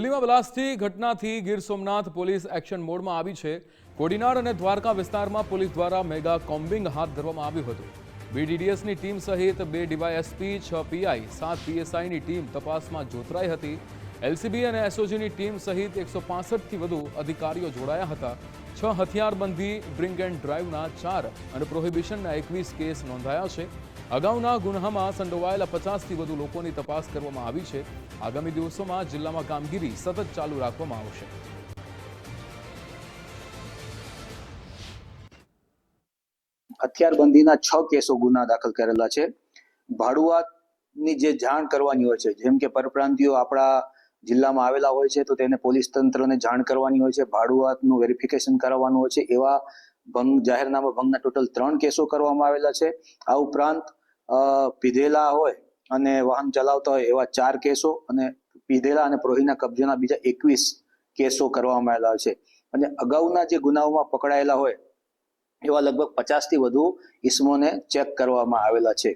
દિલ્હીમાં બ્લાસ્ટની ઘટનાથી ગીર સોમનાથ પોલીસ એક્શન મોડમાં આવી છે. કોડીનાર અને દ્વારકા વિસ્તારમાં પોલીસ દ્વારા મેગા કોમ્બિંગ હાથ ધરવામાં આવ્યું હતું. બીડીડીએસની ટીમ સહિત બે ડીવાયએસપી, છ પીઆઈ, સાત પીએસઆઈની ટીમ તપાસમાં જોતરાઈ હતી. એલસીબી અને એસઓજીની ટીમ સહિત એકસો પાસઠથી વધુ અધિકારીઓ જોડાયા હતા. છ હથિયારબંધી ડ્રિંક એન્ડ ડ્રાઈવના ચાર અને પ્રોહિબિશનના એકવીસ કેસ નોંધાયા છે. અગાઉના ગુન્હામાં સંડોવાયેલા પચાસથી વધુ લોકોની તપાસ કરવામાં આવી છે. આગામી દિવસોમાં જિલ્લામાં કામગીરી સતત ચાલુ રાખવામાં આવશે. હથિયારબંધીના છ કેસો ગુના દાખલ કરેલા છે. ભાડુઆતની જે જાણ કરવાની હોય છે, જેમ કે પરપ્રાંતિયો આપણા જિલ્લામાં આવેલા હોય છે, તો તેને પોલીસ તંત્રને જાણ કરવાની હોય છે, ભાડુઆતનું વેરિફિકેશન કરાવવાનું હોય છે, એવા ભંગ, જાહેરનામા ભંગના ટોટલ ત્રણ કેસો કરવામાં આવેલા છે. આ ઉપરાંત પીધેલા હોય અને વાહન ચલાવતા હોય એવા ચાર કેસો અને પીધેલા અને પ્રોહીના કબજાના બીજા એકવીસ કેસો કરવામાં આવેલા છે. અને અગાઉના જે ગુનાઓમાં પકડાયેલા હોય, એવા લગભગ પચાસથી વધુ ઇસમોને ચેક કરવામાં આવેલા છે.